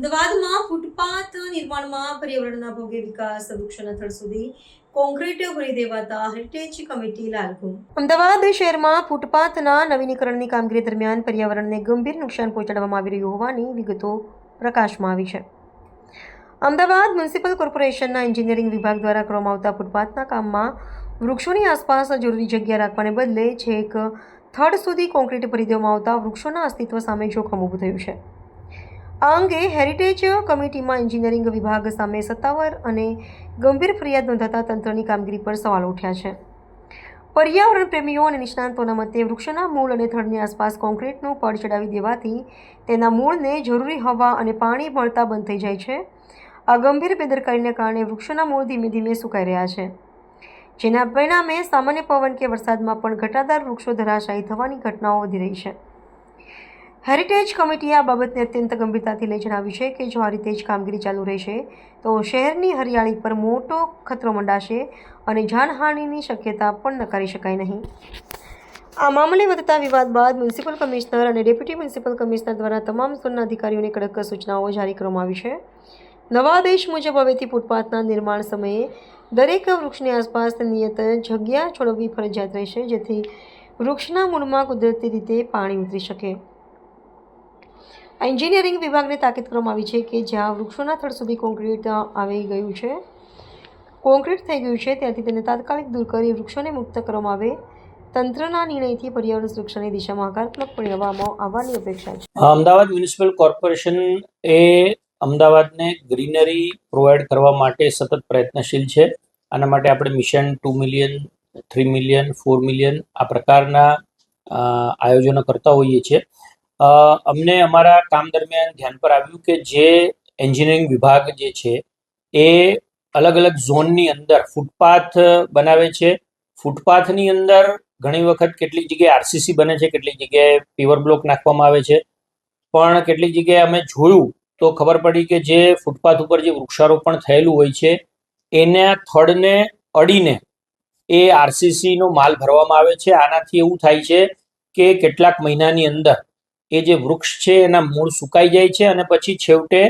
Footpath નિર્માણમાં પર્યાવરણના ભોગે વિકાસ વૃક્ષોના થળ સુધી કોન્ક્રીટ ભરી દેવાતા હેરિટેજ કમિટી લાલઘુમ અમદાવાદ શહેરમાં ફૂટપાથના નવીનીકરણની કામગીરી દરમિયાન પર્યાવરણને ગંભીર નુકસાન પહોંચાડવામાં આવી રહ્યું હોવાની વિગતો પ્રકાશમાં આવી છે. અમદાવાદ મ્યુનિસિપલ કોર્પોરેશનના એન્જિનિયરિંગ વિભાગ દ્વારા કરવામાં આવતા ફૂટપાથના કામમાં વૃક્ષોની આસપાસ જરૂરી જગ્યા રાખવાને બદલે છેક થર્ડ સુધી કોન્ક્રીટ ભરી દેવામાં આવતા વૃક્ષોના અસ્તિત્વ સામે જોખમ ઊભું થયું છે. આ અંગે હેરિટેજ કમિટીમાં એન્જિનિયરિંગ વિભાગ સામે સત્તાવાર અને ગંભીર ફરિયાદ નોંધાતા તંત્રની કામગીરી પર સવાલ ઉઠ્યા છે. પર્યાવરણ પ્રેમીઓ અને નિષ્ણાંતોના મતે વૃક્ષોના મૂળ અને થડની આસપાસ કોન્ક્રીટનું પડ ચડાવી દેવાથી તેના મૂળને જરૂરી હવા અને પાણી મળતા બંધ થઈ જાય છે. આ ગંભીર બેદરકારીને કારણે વૃક્ષોના મૂળ ધીમે ધીમે સુકાઈ રહ્યા છે. જેના પરિણામે સામાન્ય પવન કે વરસાદમાં પણ ઘટાદાર વૃક્ષો ધરાશાયી થવાની ઘટનાઓ વધી રહી છે. હેરિટેજ કમિટીએ આ બાબતને અત્યંત ગંભીરતાથી લઈ જણાવ્યું છે કે જો આ રીતે જ કામગીરી ચાલુ રહેશે, તો શહેરની હરિયાળી પર મોટો ખતરો મંડાશે અને જાનહાનિની શક્યતા પણ નકારી શકાય નહીં. આ મામલે વધતા વિવાદ બાદ મ્યુનિસિપલ કમિશનર અને ડેપ્યુટી મ્યુનિસિપલ કમિશનર દ્વારા તમામ ઝોનના અધિકારીઓને કડક સૂચનાઓ જારી કરવામાં આવી છે. નવા આદેશ મુજબ હવેથી ફૂટપાથના નિર્માણ સમયે દરેક વૃક્ષની આસપાસ નિયત જગ્યા છોડવવી ફરજિયાત રહેશે, જેથી વૃક્ષના મૂળમાં કુદરતી રીતે પાણી ઉતરી શકે. એન્જિનિયરિંગ વિભાગને તાકીદ કરવામાં આવી છે કે જ્યાં વૃક્ષોના થડ સુધી કોન્ક્રીટ આવી ગયું છે. કોન્ક્રીટ થઈ ગયું છે, ત્યાંથી તેને તાત્કાલિક દૂર કરી વૃક્ષોને મુક્ત કરવામાં આવે. તંત્રના નિર્ણયથી પર્યાવરણ સુરક્ષાની દિશામાં હકારાત્મક પરિણામો આવવાની અપેક્ષા છે. અમદાવાદ મ્યુનિસિપલ કોર્પોરેશન એ અમદાવાદને ગ્રીનરી પ્રોવાઈડ કરવા માટે સતત પ્રયત્નશીલ છે. આના માટે આપણે mission two million, three million, four million આ પ્રકારના આયોજનો કરતા હોઈએ છીએ. અમને અમારા કામ દરમિયાન ધ્યાન પર આવ્યું કે જે એન્જિનિયરિંગ વિભાગ જે છે, એ અલગ અલગ ઝોનની અંદર ફૂટપાથ બનાવે છે. ફૂટપાથની અંદર ઘણી વખત કેટલીક જગ્યાએ આરસીસી બને છે, કેટલીક જગ્યાએ પીવર બ્લોક નાખવામાં આવે છે. પણ કેટલીક જગ્યાએ અમે જોયું તો ખબર પડી કે જે ફૂટપાથ ઉપર જે વૃક્ષારોપણ થયેલું હોય છે, એના થડને અડીને એ આરસીસીનો માલ ભરવામાં આવે છે. આનાથી એવું થાય છે કે કેટલાક મહિનાની અંદર એ જે વૃક્ષ છે એના મૂળ સુકાઈ જાય છે અને પછી છેવટે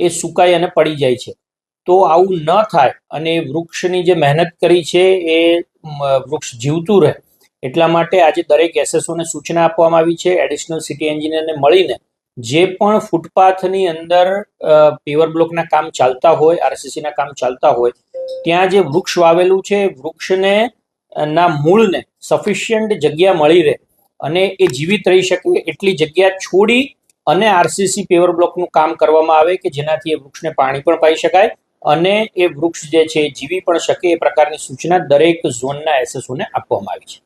એ સુકાઈ અને પડી જાય છે. તો આવું ન થાય અને વૃક્ષની જે મહેનત કરી છે એ વૃક્ષ જીવતું રહે એટલા માટે આજે દરેક એસએસઓને સૂચના આપવામાં આવી છે એડિશનલ સિટી એન્જિનિયરને મળીને જે પણ ફૂટપાથની અંદર પેવર બ્લોકના કામ ચાલતા હોય, આરસીસીના કામ ચાલતા હોય, ત્યાં જે વૃક્ષ વાવેલું છે વૃક્ષને ના મૂળને સફિશિયન્ટ જગ્યા મળી રહે અને એ જીવિત રહી શકે એટલી જગ્યા છોડી અને આરસીસી પેવર બ્લોકનું કામ કરવામાં આવે કે જેનાથી એ વૃક્ષને પાણી પણ પાઈ શકાય અને એ વૃક્ષ જે છે જીવી પણ શકે એ પ્રકારની સૂચના દરેક ઝોનના એસએસઓને આપવામાં આવી છે.